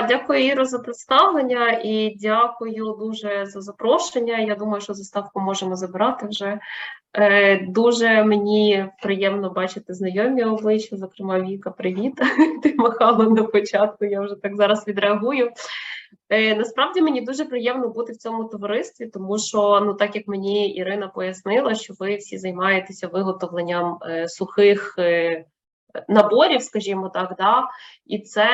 Дякую Іро за представлення і дякую дуже за запрошення. Я думаю, що заставку можемо забирати вже. Е, Дуже мені приємно бачити знайомі обличчя, зокрема Віка, привіт. Ти махала на початку, я вже так зараз відреагую. Е, Насправді мені дуже приємно бути в цьому товаристві, тому що, ну так як мені Ірина пояснила, що ви всі займаєтеся виготовленням е, сухих. е, Наборів, скажімо так, да, і це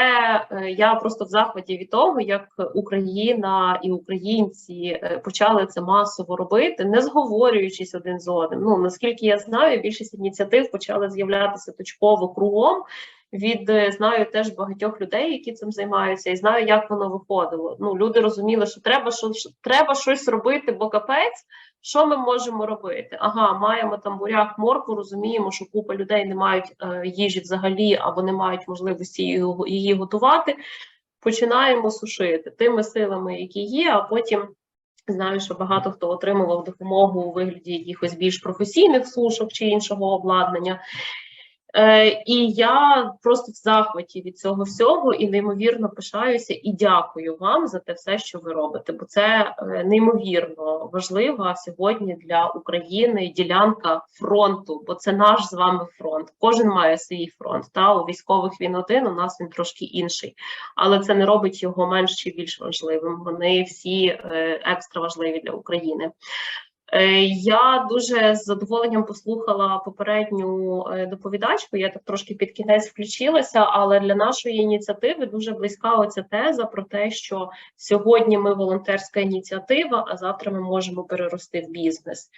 е, я просто в захваті від того, як Україна і українці е, почали це масово робити, не зговорюючись один з одним. Ну наскільки я знаю, більшість ініціатив почали з'являтися точково кругом. Від е, знаю теж багатьох людей, які цим займаються, і знаю, як воно виходило. Ну люди розуміли, що треба що, що треба щось робити, бо капець. Що ми можемо робити? Ага, маємо там буряк, моркву, розуміємо, що купа людей не мають е, їжі взагалі або не мають можливості її, її готувати. Починаємо сушити тими силами, які є, а потім. Знаю, що багато хто отримував допомогу у вигляді якихось більш професійних сушок чи іншого обладнання. Е, І я просто в захваті від цього всього і неймовірно пишаюся і дякую вам за те все, що ви робите. Бо це е, неймовірно важлива сьогодні для України ділянка фронту, бо це наш з вами фронт. Кожен має свій фронт. Та у військових він один, у нас він трошки інший, але це не робить його менш чи більш важливим. Вони всі е, екстра важливі для України. Е, Я дуже з задоволенням послухала попередню е, доповідачку. Я так трошки під кінець включилася, але для нашої ініціативи дуже близька оця теза про те, що сьогодні ми волонтерська ініціатива, а завтра ми можемо перерости в бізнес.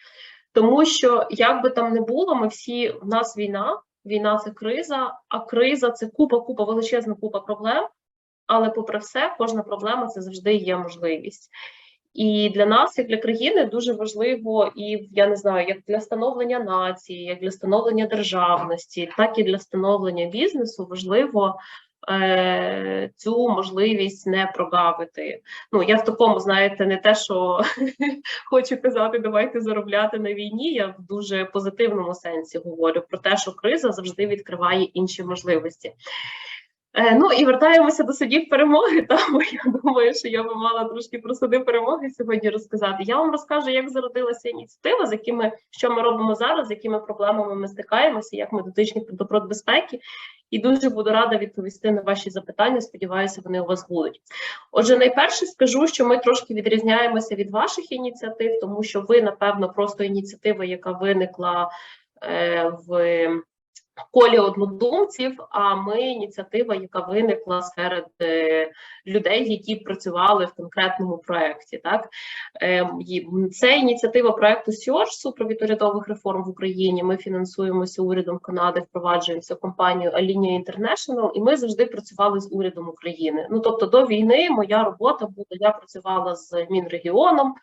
Тому що як би там не було, ми всі в нас війна, війна це криза, а криза це купа, купа, величезна купа проблем. Але, попри все, кожна проблема це завжди є можливість. І для нас, як для країни, дуже важливо, і я не знаю, як для становлення нації, як для становлення державності, так і для становлення бізнесу важливо е, цю можливість не прогавити. Ну я в такому, знаєте, не те, що хочу казати, давайте заробляти на війні. Я в дуже позитивному сенсі говорю про те, що криза завжди відкриває інші можливості. Е, Ну і вертаємося до судів перемоги. Тому я думаю, що я би мала трошки про суди перемоги сьогодні розказати. Я вам розкажу, як зародилася ініціатива, з якими що ми робимо зараз, з якими проблемами ми стикаємося, як ми дотичні до продбезпеки. І дуже буду рада відповісти на ваші запитання. Сподіваюся, вони у вас будуть. Отже, найперше скажу, що ми трошки відрізняємося від ваших ініціатив, тому що ви, напевно, просто ініціатива, яка виникла е, в колі однодумців, а ми ініціатива, яка виникла серед е, людей, які працювали в конкретному проєкті. Так е, це ініціатива проєкту СІОЖ супровід урядових реформ в Україні. Ми фінансуємося урядом Канади, впроваджуємося компанією Alinea International, і ми завжди працювали з урядом України. Ну тобто, до війни моя робота була. Я працювала з Мінрегіоном.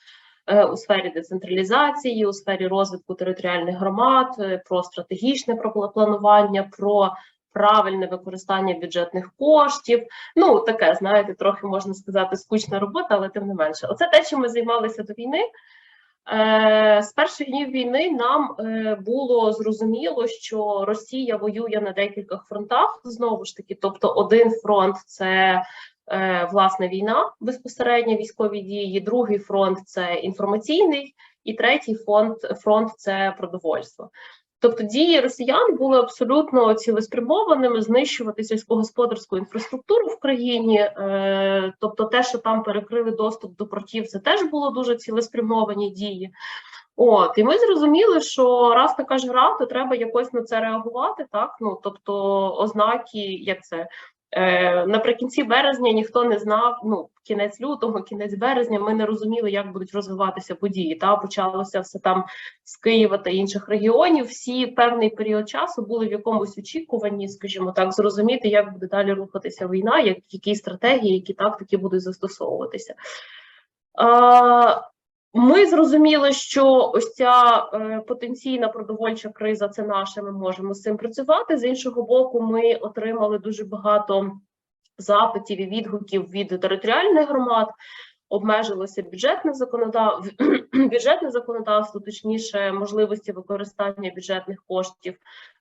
Е, у сфері децентралізації, у сфері розвитку територіальних громад, е, про стратегічне планування, про правильне використання бюджетних коштів. Ну таке, знаєте, трохи можна сказати, скучна робота, але тим не менше. Оце те, чим ми займалися до війни. Е, з перших днів війни нам було зрозуміло, що Росія воює на декількох фронтах знову ж таки. Тобто, один фронт це власне війна безпосередньо військові дії. Другий фронт це інформаційний, і третій фронт фронт це продовольство. Тобто дії росіян були абсолютно цілеспрямованими знищувати сільськогосподарську інфраструктуру в країні. Е, тобто, те, що там перекрили доступ до портів, це теж було дуже цілеспрямовані дії. От, і ми зрозуміли, що раз така ж гра, то треба якось на це реагувати. Так, ну тобто, ознаки, як це Е, Наприкінці березня ніхто не знав. Ну, кінець лютого, кінець березня. Ми не розуміли, як будуть розвиватися події. Та почалося все там з Києва та інших регіонів. Всі певний період часу були в якомусь очікуванні, скажімо так, зрозуміти, як буде далі рухатися війна, як які стратегії, які тактики будуть застосовуватися. Ми зрозуміли, що ось ця е, потенційна продовольча криза це наша. Ми можемо з цим працювати. З іншого боку, ми отримали дуже багато запитів і відгуків від територіальних громад. Обмежилося бюджетне законодав... бюджетне законодавство, точніше, можливості використання бюджетних коштів,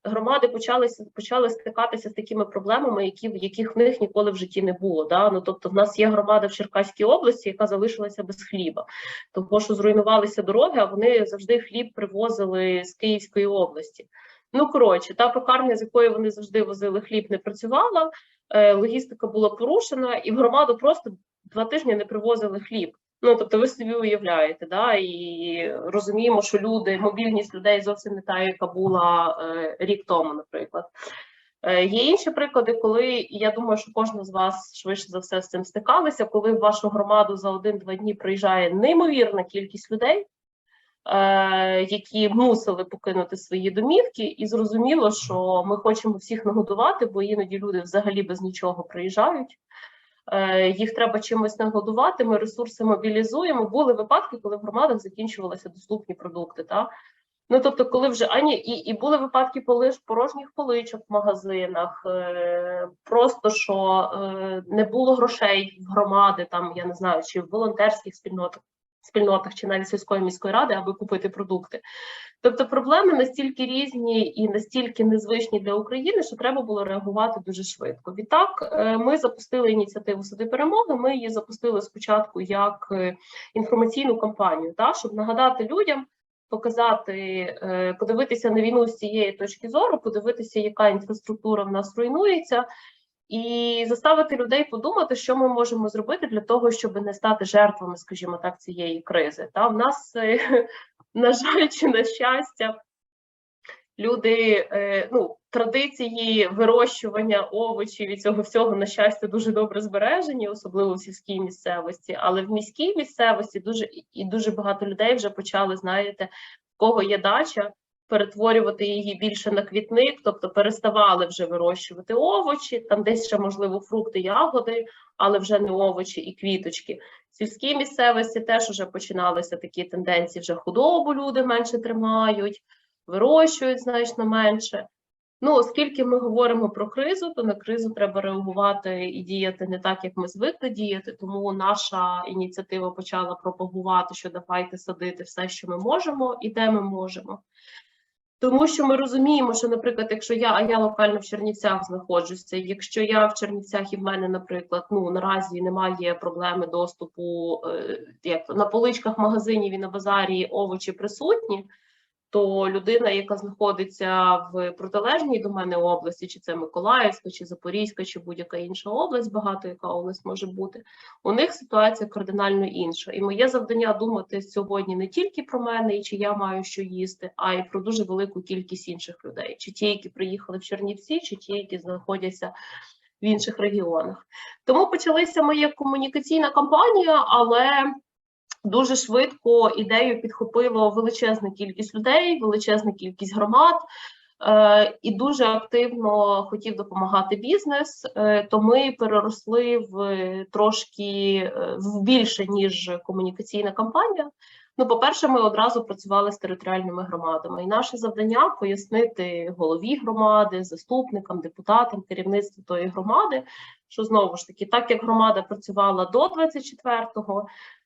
громади почали, почали стикатися з такими проблемами, які, яких в них ніколи в житті не було. Да? Ну, тобто, в нас є громада в Черкаській області, яка залишилася без хліба, тому що зруйнувалися дороги, а вони завжди хліб привозили з Київської області. Ну, коротше, та пекарня, з якої вони завжди возили хліб, не працювала, е, логістика була порушена, і в громаду просто два тижні не привозили хліб. Ну, тобто, ви собі уявляєте, да, і розуміємо, що люди, мобільність людей зовсім не та, яка була е, рік тому, наприклад. Е, є інші приклади, коли я думаю, що кожен з вас швидше за все з цим стикалися, коли в вашу громаду за один-два дні приїжджає неймовірна кількість людей, е, які мусили покинути свої домівки, і зрозуміло, що ми хочемо всіх нагодувати, бо іноді люди взагалі без нічого приїжджають. Е, їх треба чимось нагодувати. Ми ресурси мобілізуємо. Були випадки, коли в громадах закінчувалися доступні продукти. Та? Ну тобто, коли вже ані і, і були випадки полиш порожніх поличок в магазинах, е, просто що е, не було грошей в громади, там я не знаю, чи в волонтерських спільнотах, спільнотах, чи навіть сільської міської ради, аби купити продукти. Тобто проблеми настільки різні і настільки незвичні для України, що треба було реагувати дуже швидко. Відтак, е, ми запустили ініціативу Сади перемоги. Ми її запустили спочатку як е, інформаційну кампанію, та щоб нагадати людям. Показати, е, подивитися на війну з цієї точки зору, подивитися, яка інфраструктура в нас руйнується, і заставити людей подумати, що ми можемо зробити для того, щоб не стати жертвами, скажімо так, цієї кризи. Та в нас, на жаль, чи на щастя, люди, е, ну, традиції вирощування овочів і цього всього, на щастя, дуже добре збережені, особливо в сільській місцевості, але в міській місцевості дуже і дуже багато людей вже почали, знаєте, в кого є дача. Перетворювати її більше на квітник, тобто переставали вже вирощувати овочі, там десь ще можливо фрукти, ягоди, але вже не овочі і квіточки. В сільській місцевості теж вже починалися такі тенденції. Вже худобу люди менше тримають, вирощують значно менше. Ну, оскільки ми говоримо про кризу, то на кризу треба реагувати і діяти не так, як ми звикли діяти. Тому наша ініціатива почала пропагувати, що давайте садити все, що ми можемо, і де ми можемо. Тому що ми розуміємо, що, наприклад, якщо я, а я локально в Чернівцях знаходжуся, якщо я в Чернівцях і в мене, наприклад, ну наразі немає проблеми доступу, е, як на поличках магазинів і на базарі овочі присутні, то людина, яка знаходиться в протилежній до мене області, чи це Миколаївська, чи Запорізька, чи будь-яка інша область, багато яка область може бути, у них ситуація кардинально інша. І моє завдання думати сьогодні не тільки про мене, і чи я маю що їсти, а й про дуже велику кількість інших людей, чи ті, які приїхали в Чернівці, чи ті, які знаходяться. В інших регіонах тому почалася моя комунікаційна кампанія, але Дуже швидко ідею підхопило величезна кількість людей, величезна кількість громад, е, і дуже активно хотів допомагати бізнес. Е, то ми переросли в трошки е, в більше ніж комунікаційна кампанія. Ну, по-перше, ми одразу працювали з територіальними громадами, і наше завдання пояснити голові громади, заступникам, депутатам, керівництву тої громади, що знову ж таки, так як громада працювала до 24-го, Е,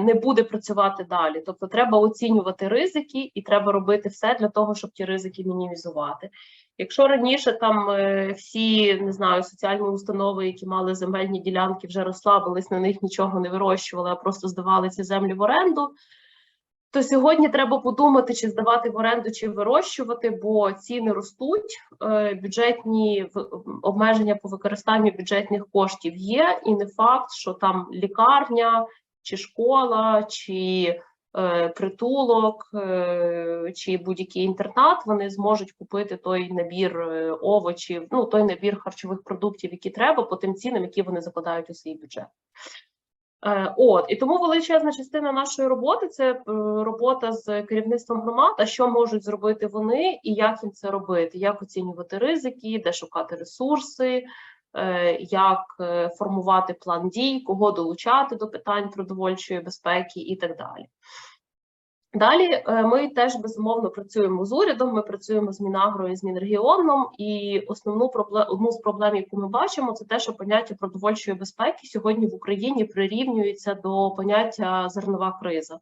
не буде працювати далі. Тобто, треба оцінювати ризики, і треба робити все для того, щоб ті ризики мінімізувати. Якщо раніше там е, всі не знаю соціальні установи, які мали земельні ділянки, вже розслабились, на них нічого не вирощували, а просто здавали ці землі в оренду. То сьогодні треба подумати, чи здавати в оренду, чи вирощувати, бо ціни ростуть, е, бюджетні обмеження по використанню бюджетних коштів є, і не факт, що там лікарня чи школа, чи е, притулок, е, чи будь-який інтернат, вони зможуть купити той набір е, овочів, ну той набір харчових продуктів, які треба, по тим цінам, які вони закладають у свій бюджет. Е, от і тому величезна частина нашої роботи це е, робота з керівництвом громад, а що можуть зробити вони, і як їм це робити, як оцінювати ризики, де шукати ресурси, як е, формувати план дій, кого долучати до питань продовольчої безпеки і так далі. Далі е, ми теж безумовно працюємо з урядом. Ми працюємо з Мінагро і з Мінрегіоном. І основну проблему одну з проблем, яку ми бачимо, це те, що поняття продовольчої безпеки сьогодні в Україні прирівнюється до поняття зернова криза.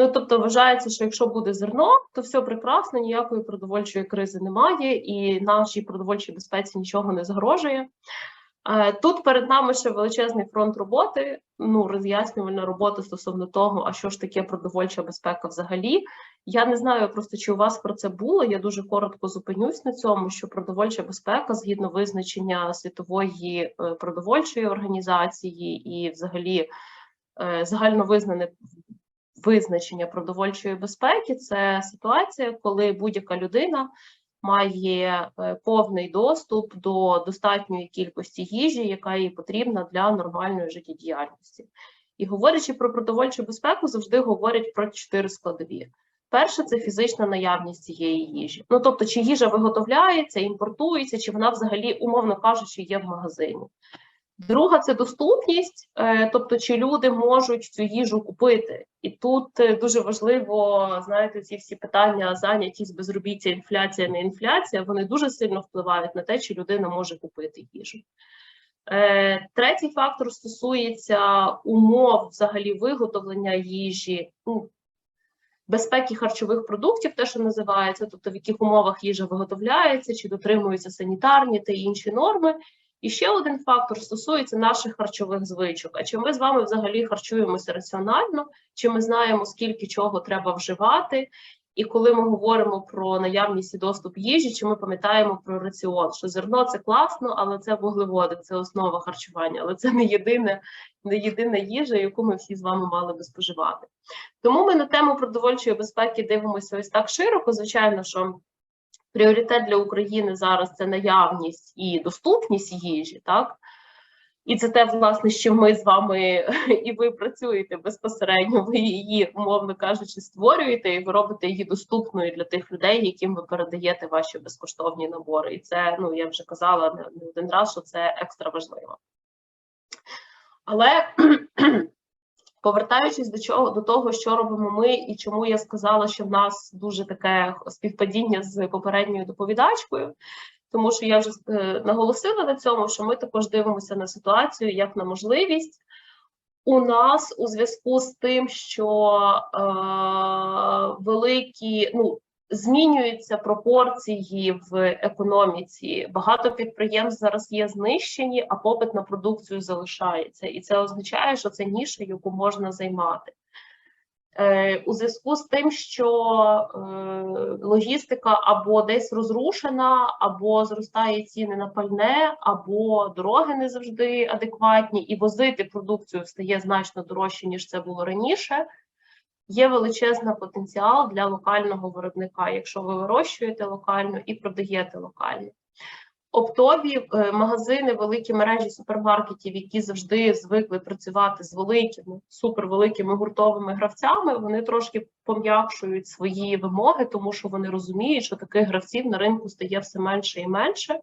Ну тобто вважається, що якщо буде зерно, то все прекрасно, ніякої продовольчої кризи немає, і нашій продовольчій безпеці нічого не загрожує. Е, Тут перед нами ще величезний фронт роботи, ну роз'яснювальна робота стосовно того, а що ж таке продовольча безпека взагалі. Я не знаю просто, чи у вас про це було. Я дуже коротко зупинюсь на цьому, що продовольча безпека, згідно визначення світової е, продовольчої організації і, взагалі, е, загальновизнане визначення продовольчої безпеки, це ситуація, коли будь-яка людина має е, повний доступ до достатньої кількості їжі, яка їй потрібна для нормальної життєдіяльності. І говорячи про продовольчу безпеку, завжди говорять про чотири складові. Перше це фізична наявність цієї їжі. Ну тобто, чи їжа виготовляється, імпортується, чи вона взагалі, умовно кажучи, є в магазині. Друга це доступність, е, тобто чи люди можуть цю їжу купити. І тут е, дуже важливо, знаєте, ці всі питання зайнятість, безробіття, інфляція, не інфляція, вони дуже сильно впливають на те, чи людина може купити їжу. Е, Третій фактор стосується умов взагалі виготовлення їжі, ну, безпеки харчових продуктів, те, що називається, тобто в яких умовах їжа виготовляється, чи дотримуються санітарні та інші норми. І ще один фактор стосується наших харчових звичок. А чи ми з вами взагалі харчуємося раціонально, чи ми знаємо, скільки чого треба вживати? І коли ми говоримо про наявність і доступ їжі, чи ми пам'ятаємо про раціон, що зерно це класно, але це вуглеводи, це основа харчування, але це не єдине, не єдина їжа, яку ми всі з вами мали би споживати. Тому ми на тему продовольчої безпеки дивимося ось так широко. Звичайно, що пріоритет для України зараз це наявність і доступність їжі, так? І це те, власне, що ми з вами і ви працюєте безпосередньо, ви її, умовно кажучи, створюєте, і ви робите її доступною для тих людей, яким ви передаєте ваші безкоштовні набори. І це, ну я вже казала не один раз, що це екстра важливо. Але Повертаючись до чого до того, що робимо ми, і чому я сказала, що в нас дуже таке співпадіння з попередньою доповідачкою, тому що я вже е, наголосила на цьому, що ми також дивимося на ситуацію як на можливість. У нас у зв'язку з тим, що е, великі, ну змінюються пропорції в економіці. Багато підприємств зараз є знищені, а попит на продукцію залишається, і це означає, що це ніша, яку можна займати. Е, у зв'язку з тим, що е, логістика або десь розрушена, або зростає ціни на пальне, або дороги не завжди адекватні, і возити продукцію стає значно дорожче, ніж це було раніше є величезний потенціал для локального виробника, якщо ви вирощуєте локально і продаєте локально. Оптові е, магазини, великі мережі супермаркетів, які завжди звикли працювати з великими, супервеликими гуртовими гравцями, вони трошки пом'якшують свої вимоги, тому що вони розуміють, що таких гравців на ринку стає все менше і менше.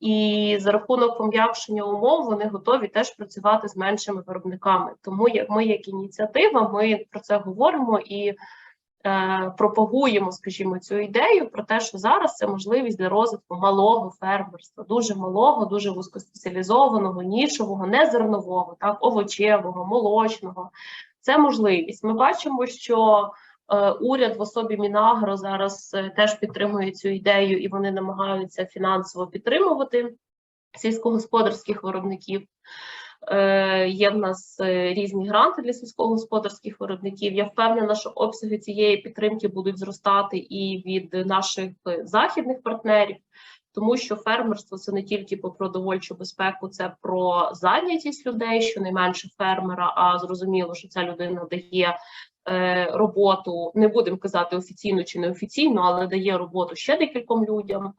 І за рахунок пом'якшення умов вони готові теж працювати з меншими виробниками. Тому як ми, як ініціатива, ми про це говоримо і е, пропагуємо, скажімо, цю ідею про те, що зараз це можливість для розвитку малого фермерства, дуже малого, дуже вузькоспеціалізованого, нішового, не зернового, так овочевого, молочного. Це можливість. Ми бачимо, що уряд в особі Мінагро зараз е, теж підтримує цю ідею, і вони намагаються фінансово підтримувати сільськогосподарських виробників. Е, є в нас різні гранти для сільськогосподарських виробників. Я впевнена, що обсяги цієї підтримки будуть зростати і від наших західних партнерів, тому що фермерство це не тільки про продовольчу безпеку, це про зайнятість людей, що не менше фермера, а зрозуміло, що ця людина дає Е, роботу, не будемо казати офіційно чи неофіційно, але дає роботу ще декільком людям.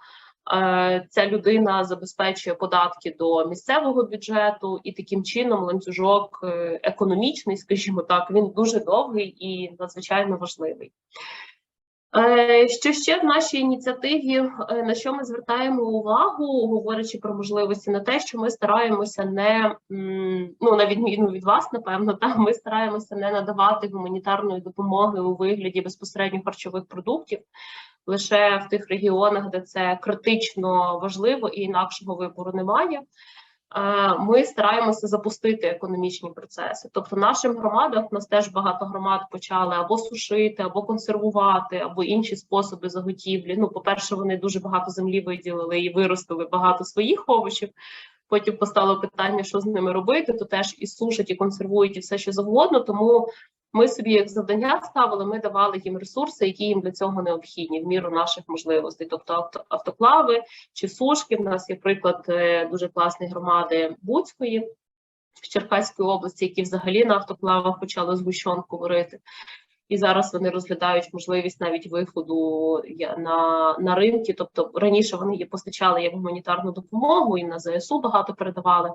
Е, ця людина забезпечує податки до місцевого бюджету, і таким чином ланцюжок е, економічний, скажімо так, він дуже довгий і надзвичайно важливий. Е, Що ще в нашій ініціативі, е, на що ми звертаємо увагу, говорячи про можливості, на те, що ми стараємося не ну на відміну від вас, напевно, та ми стараємося не надавати гуманітарної допомоги у вигляді безпосередньо харчових продуктів лише в тих регіонах, де це критично важливо і інакшого вибору немає. Ми стараємося запустити економічні процеси. Тобто, нашим громадам нас теж багато громад почали або сушити, або консервувати, або інші способи заготівлі. Ну, по-перше, вони дуже багато землі виділили і виростили багато своїх овочів. Потім постало питання, що з ними робити, то теж і сушать, і консервують, і все що завгодно. Тому ми собі як завдання ставили, ми давали їм ресурси, які їм для цього необхідні, в міру наших можливостей, тобто авто, автоклави чи сушки. В нас є приклад е, дуже класної громади Буцької в Черкаській області, які взагалі на автоклавах почали згущенку варити. І зараз вони розглядають можливість навіть виходу на, на ринки. Тобто раніше вони її постачали як гуманітарну допомогу і на ЗСУ багато передавали.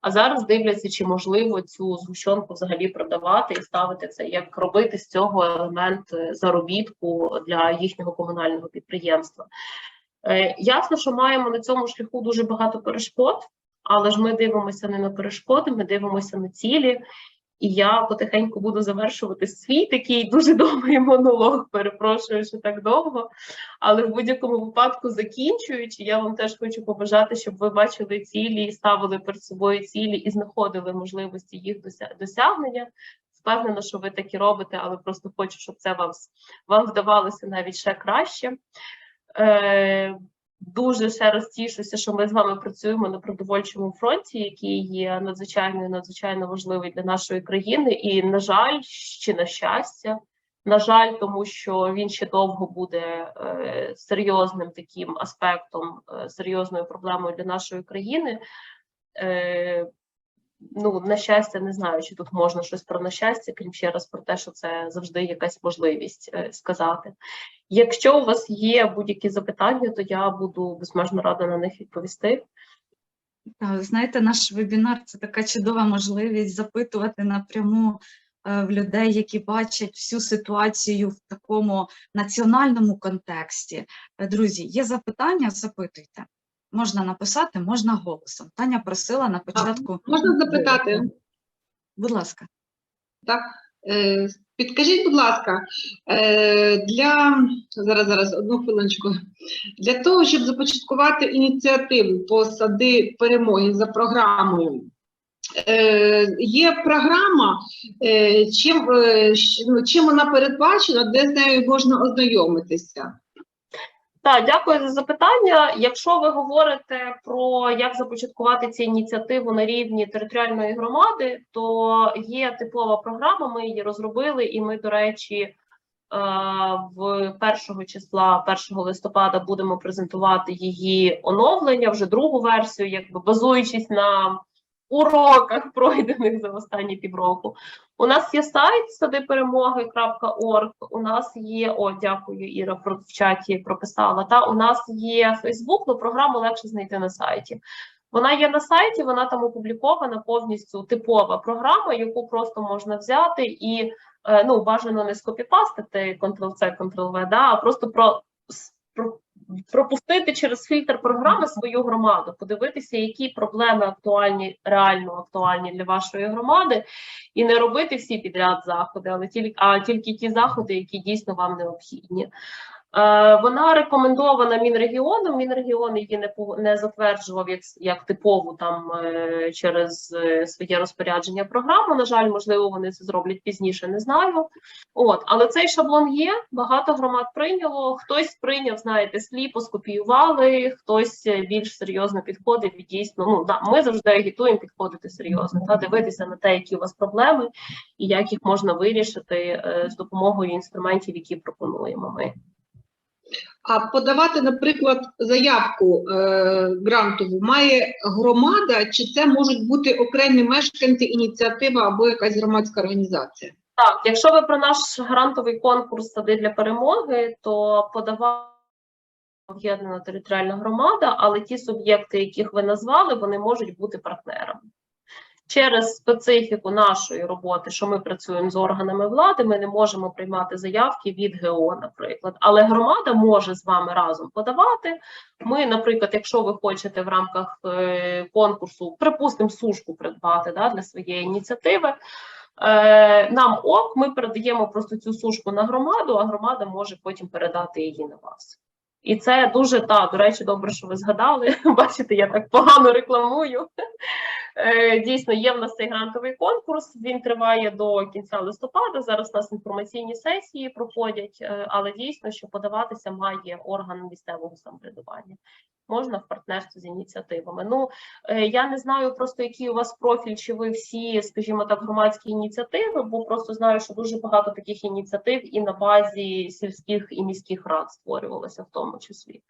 А зараз дивляться, чи можливо цю згущенку взагалі продавати і ставити це, як робити з цього елемент е, заробітку для їхнього комунального підприємства. Е, Ясно, що маємо на цьому шляху дуже багато перешкод, але ж ми дивимося не на перешкоди, ми дивимося на цілі. І я потихеньку буду завершувати свій такий дуже довгий монолог. Перепрошую, що так довго. Але в будь-якому випадку, закінчуючи, я вам теж хочу побажати, щоб ви бачили цілі, ставили перед собою цілі і знаходили можливості їх досягнення. Впевнена, що ви так і робите, але просто хочу, щоб це вам, вам вдавалося навіть ще краще. Дуже ще раз тішуся, що ми з вами працюємо на продовольчому фронті, який є надзвичайно надзвичайно важливий для нашої країни. І, на жаль, чи на щастя, на жаль, тому що він ще довго буде е, серйозним таким аспектом, е, серйозною проблемою для нашої країни. Е, ну, на щастя, не знаю, чи тут можна щось про на щастя, крім ще раз про те, що це завжди якась можливість е, сказати. Якщо у вас є будь-які запитання, то я буду безмежно рада на них відповісти. Та, знаєте, наш вебінар це така чудова можливість запитувати напряму е, в людей, які бачать всю ситуацію в такому національному контексті. Е, Друзі, є запитання? Запитуйте. Можна написати, можна голосом. Таня просила на початку. Можна запитати? Будь ласка. Так, е, підкажіть, будь ласка, е, для зараз, зараз одну хвилиночку. Для того, щоб започаткувати ініціативу по сади перемоги за програмою, е, є програма, е, чим, е, ну, чим вона передбачена, де з нею можна ознайомитися? Так, дякую за запитання. Якщо ви говорите про як започаткувати цю ініціативу на рівні територіальної громади, то є типова програма. Ми її розробили, і ми, до речі, е, в першого числа, 1 листопада, будемо презентувати її оновлення, вже другу версію, якби базуючись на уроках, пройдених за останні півроку. У нас є сайт садиперемоги.орг, у нас є, о, дякую, Іра, про в чаті прописала. Та у нас є Фейсбук, але програму легше знайти на сайті. Вона є на сайті, вона там опублікована повністю типова програма, яку просто можна взяти і е, ну бажано не скопіпастити Ctrl-C, Ctrl-V, да, а просто про, про пропустити через фільтр програми свою громаду, подивитися, які проблеми актуальні, реально актуальні для вашої громади, і не робити всі підряд заходи, але тільки а тільки ті заходи, які дійсно вам необхідні. Е, Вона рекомендована Мінрегіоном. Мінрегіон її не не затверджував як, як типову там е, через е, своє розпорядження програму. На жаль, можливо, вони це зроблять пізніше, не знаю. От, але цей шаблон є. Багато громад прийняло. Хтось прийняв, знаєте, сліпо скопіювали, хтось більш серйозно підходив і дійсно. Ну да, ми завжди агітуємо підходити серйозно та дивитися на те, які у вас проблеми і як їх можна вирішити з допомогою інструментів, які пропонуємо ми. А подавати, наприклад, заявку е, грантову має громада, чи це можуть бути окремі мешканці, ініціатива або якась громадська організація? Так, якщо ви про наш грантовий конкурс сади для перемоги, то подавала об'єднана територіальна громада, але ті суб'єкти, яких ви назвали, вони можуть бути партнерами. Через специфіку нашої роботи, що ми працюємо з органами влади, ми не можемо приймати заявки від ГО, наприклад. Але громада може з вами разом подавати. Ми, наприклад, якщо ви хочете в рамках е, конкурсу, припустимо, сушку придбати да, для своєї ініціативи. Е, нам ок, ми передаємо просто цю сушку на громаду, а громада може потім передати її на вас. І це дуже так, до речі, добре, що ви згадали. Бачите, я так погано рекламую. Е, Дійсно, є в нас цей грантовий конкурс. Він триває до кінця листопада. Зараз у нас інформаційні сесії проходять, е, але дійсно, що подаватися має орган місцевого самоврядування. Можна в партнерстві з ініціативами. Ну е, я не знаю просто, який у вас профіль, чи ви всі, скажімо так, громадські ініціативи, бо просто знаю, що дуже багато таких ініціатив і на базі сільських і міських рад створювалося в тому числі.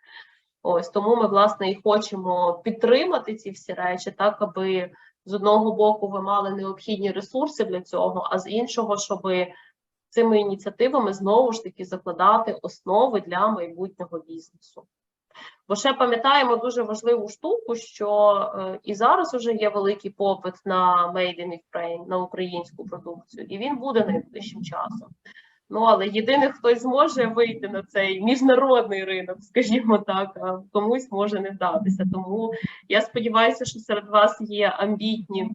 Ось тому ми власне і хочемо підтримати ці всі речі, так аби з одного боку ви мали необхідні ресурси для цього, а з іншого, щоб цими ініціативами знову ж таки закладати основи для майбутнього бізнесу. Бо ще пам'ятаємо дуже важливу штуку, що е, і зараз вже є великий попит на Made in Ukraine, на українську продукцію, і він буде найближчим часом. Ну але єдине, хтось зможе вийти на цей міжнародний ринок, скажімо так, а комусь може не вдатися. Тому я сподіваюся, що серед вас є амбітні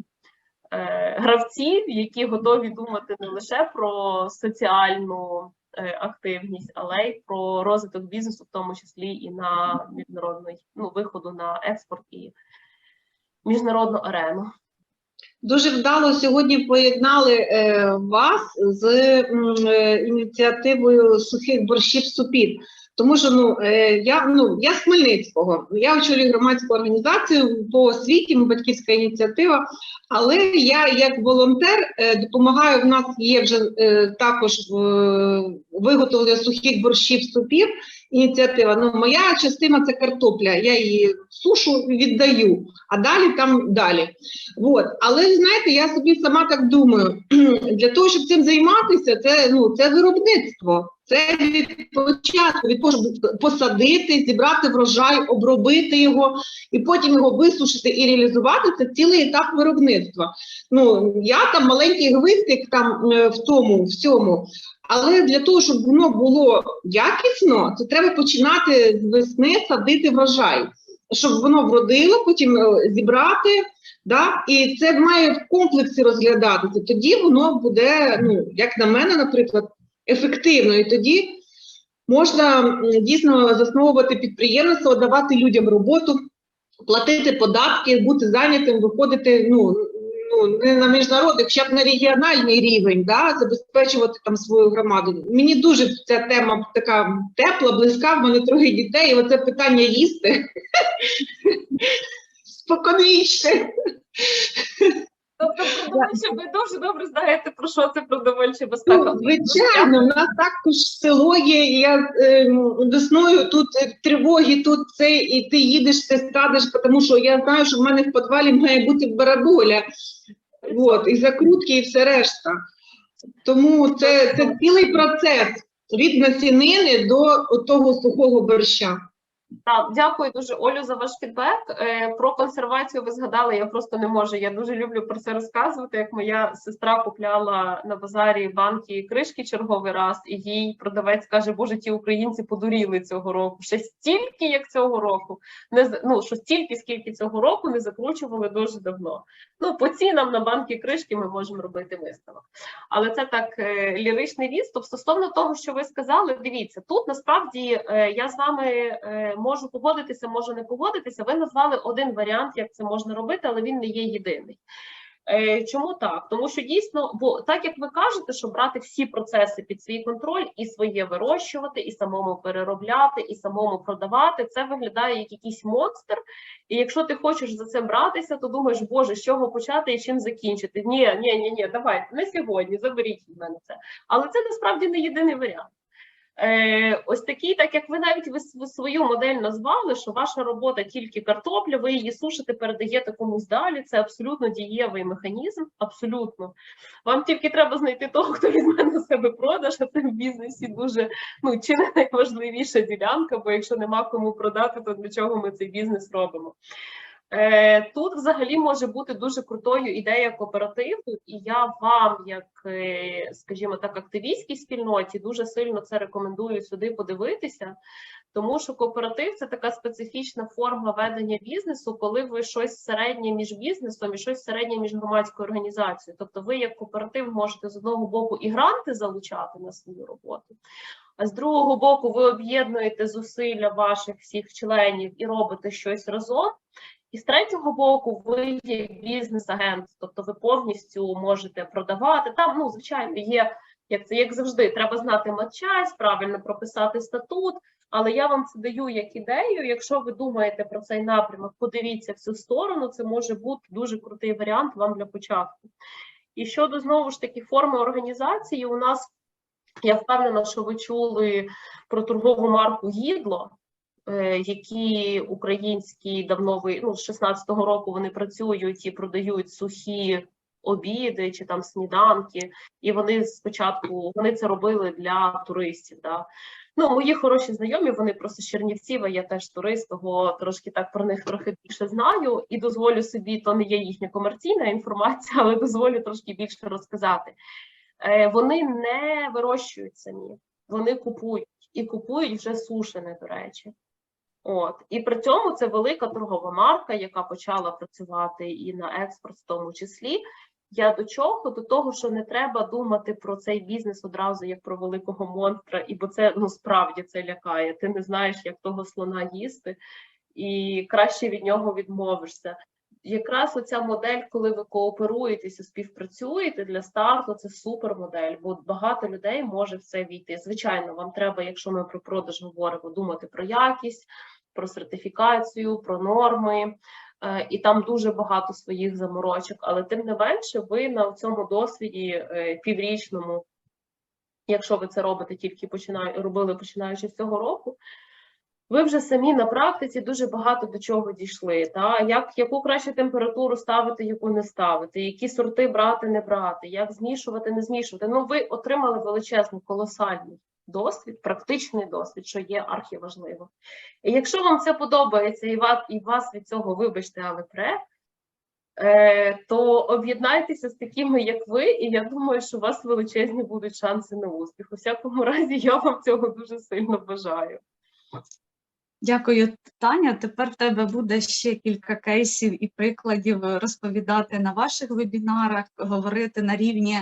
е, гравці, які готові думати не лише про соціальну е, активність, але й про розвиток бізнесу, в тому числі і на міжнародний ну, виходу на експорт і міжнародну арену. Дуже вдало сьогодні поєднали е, вас з е, ініціативою сухих борщів супіт. Тому що ну е, я ну я з Хмельницького, я очолюю громадську організацію по освіті, батьківська ініціатива. Але я як волонтер е, допомагаю. В нас є вже е, також виготовлення сухих борщів супів. Ініціатива. Ну моя частина це картопля. Я її сушу віддаю, а далі там далі. Вот. Але знаєте, я собі сама так думаю, для того, щоб цим займатися, це, ну, це виробництво. Це від початку, від того, щоб посадити, зібрати врожай, обробити його і потім його висушити і реалізувати. Це цілий етап виробництва. Ну, я там маленький гвинтик там е, в тому всьому. Але для того, щоб воно було якісно, це треба починати з весни садити врожай, щоб воно вродило, потім е, зібрати. Да? І це має в комплексі розглядатися. Тоді воно буде, ну як на мене, наприклад, ефективно. І тоді можна дійсно засновувати підприємництво, давати людям роботу, платити податки, бути зайнятим, виходити. Ну ну не на міжнародний, хоча б на регіональний рівень, да, забезпечувати там свою громаду. Мені дуже ця тема така тепла, близька. В мене троє дітей. і Оце питання їсти споконвічне. Тобто, продовольче, ви дуже добре знаєте, про що це продовольча безпека. Ну, звичайно, в нас також село є. і Я ем, весною тут е, тривоги, тут це, і ти їдеш, ти садиш, тому що я знаю, що в мене в підвалі має бути бараболя. От, і закрутки, і все решта. Тому це, це цілий процес від насінини до того сухого борща. Так, дякую дуже Олю за ваш фідбек. Е, Про консервацію ви згадали. Я просто не можу. Я дуже люблю про це розказувати. Як моя сестра купляла на базарі банки кришки черговий раз, і їй продавець каже: Боже, ті українці подуріли цього року. Ще стільки, як цього року, не ну що стільки, скільки цього року не закручували дуже давно. Ну по цінам на банки кришки ми можемо робити висновок. Але це так е, ліричний відступ. Стосовно того, що ви сказали, дивіться, тут насправді е, я з вами можу погодитися, можу не погодитися. Ви назвали один варіант, як це можна робити, але він не є єдиний. Е, Чому так? Тому що дійсно, бо так як ви кажете, що брати всі процеси під свій контроль і своє вирощувати, і самому переробляти, і самому продавати, це виглядає як якийсь монстр. І якщо ти хочеш за це братися, то думаєш, боже, з чого почати і чим закінчити? Ні, ні, ні, ні, давайте не сьогодні, заберіть від мене це. Але це насправді не єдиний варіант. Е, ось такий, так як ви навіть ви свою модель назвали, що ваша робота тільки картопля, ви її сушите, передаєте комусь далі. Це абсолютно дієвий механізм. Абсолютно. Вам тільки треба знайти того, хто візьме на себе продаж, а це в бізнесі дуже ну чи не найважливіша ділянка, бо якщо нема кому продати, то для чого ми цей бізнес робимо? Е, Тут взагалі може бути дуже крутою ідея кооперативу, і я вам, як, е, скажімо так, активістській спільноті, дуже сильно це рекомендую сюди подивитися, тому що кооператив це така специфічна форма ведення бізнесу, коли ви щось середнє між бізнесом і щось середнє між громадською організацією. Тобто, ви як кооператив можете з одного боку і гранти залучати на свою роботу. А з другого боку, ви об'єднуєте зусилля ваших всіх членів і робите щось разом. І з третього боку, ви є бізнес-агент, тобто ви повністю можете продавати. Там, ну, звичайно, є як це як завжди, треба знати матчасть, правильно прописати статут. Але я вам це даю як ідею. Якщо ви думаєте про цей напрямок, подивіться в цю сторону. Це може бути дуже крутий варіант вам для початку. І щодо знову ж таки форми організації, у нас я впевнена, що ви чули про торгову марку Гідло які українські давно ви ну з 16-го року вони працюють і продають сухі обіди чи там сніданки, і вони спочатку вони це робили для туристів. Да. Ну, мої хороші знайомі, вони просто Чернівців, а я теж турист, того трошки так про них трохи більше знаю, і дозволю собі, то не є їхня комерційна інформація, але дозволю трошки більше розказати. Е, Вони не вирощують самі, вони купують і купують вже сушене, до речі. От і при цьому це велика торгова марка, яка почала працювати і на експорт, в тому числі. Я до чого? До того, що не треба думати про цей бізнес одразу як про великого монстра, і бо це ну справді це лякає. Ти не знаєш, як того слона їсти, і краще від нього відмовишся. Якраз оця модель, коли ви кооперуєтеся, співпрацюєте для старту, це супер модель, бо багато людей може в це війти. Звичайно, вам треба, якщо ми про продаж говоримо, думати про якість, про сертифікацію, про норми. Е, І там дуже багато своїх заморочок, але тим не менше, ви на цьому досвіді е, піврічному, якщо ви це робите тільки починаю, робили починаючи з цього року, ви вже самі на практиці дуже багато до чого дійшли. Та? Як, яку краще температуру ставити, яку не ставити, які сорти брати, не брати, як змішувати, не змішувати. Ну, ви отримали величезний, колосальний досвід, практичний досвід, що є архіважливо. І якщо вам це подобається, і вас, і вас від цього, вибачте, але пре, е, то об'єднайтеся з такими, як ви, і я думаю, що у вас величезні будуть шанси на успіх. У всякому разі, я вам цього дуже сильно бажаю. Дякую, Таня. Тепер в тебе буде ще кілька кейсів і прикладів розповідати на ваших вебінарах, говорити на рівні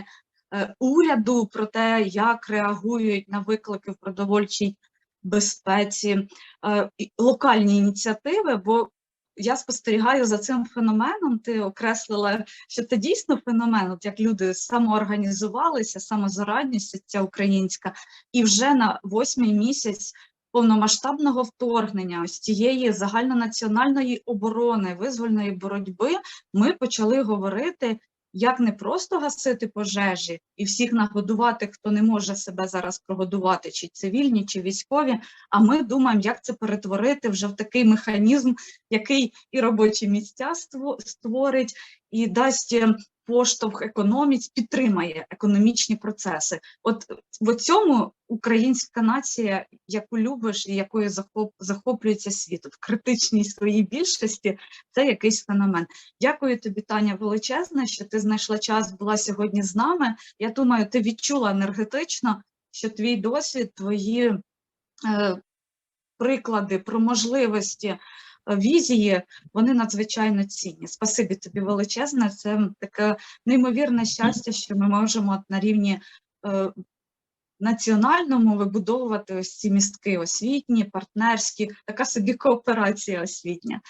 е, уряду про те, як реагують на виклики в продовольчій безпеці, е, локальні ініціативи. Бо я спостерігаю за цим феноменом. Ти окреслила, що це дійсно феномен, от як люди самоорганізувалися, самозарадність ця українська, і вже на восьмий місяць повномасштабного вторгнення, ось цієї загальнонаціональної оборони, визвольної боротьби, ми почали говорити, як не просто гасити пожежі і всіх нагодувати, хто не може себе зараз прогодувати, чи цивільні, чи військові. А ми думаємо, як це перетворити вже в такий механізм, який і робочі місця створить, і дасть е, поштовх економіці, підтримає економічні процеси. От в цьому українська нація, яку любиш і якою захоп, захоплюється світ, в критичній своїй більшості, це якийсь феномен. Дякую тобі, Таня, величезне, що ти знайшла час, була сьогодні з нами. Я думаю, ти відчула енергетично, що твій досвід, твої е, приклади про можливості. Візії вони надзвичайно цінні. Спасибі тобі величезне. Це таке неймовірне щастя, що ми можемо на рівні е, національному вибудовувати ось ці містки освітні, партнерські, така собі кооперація освітня.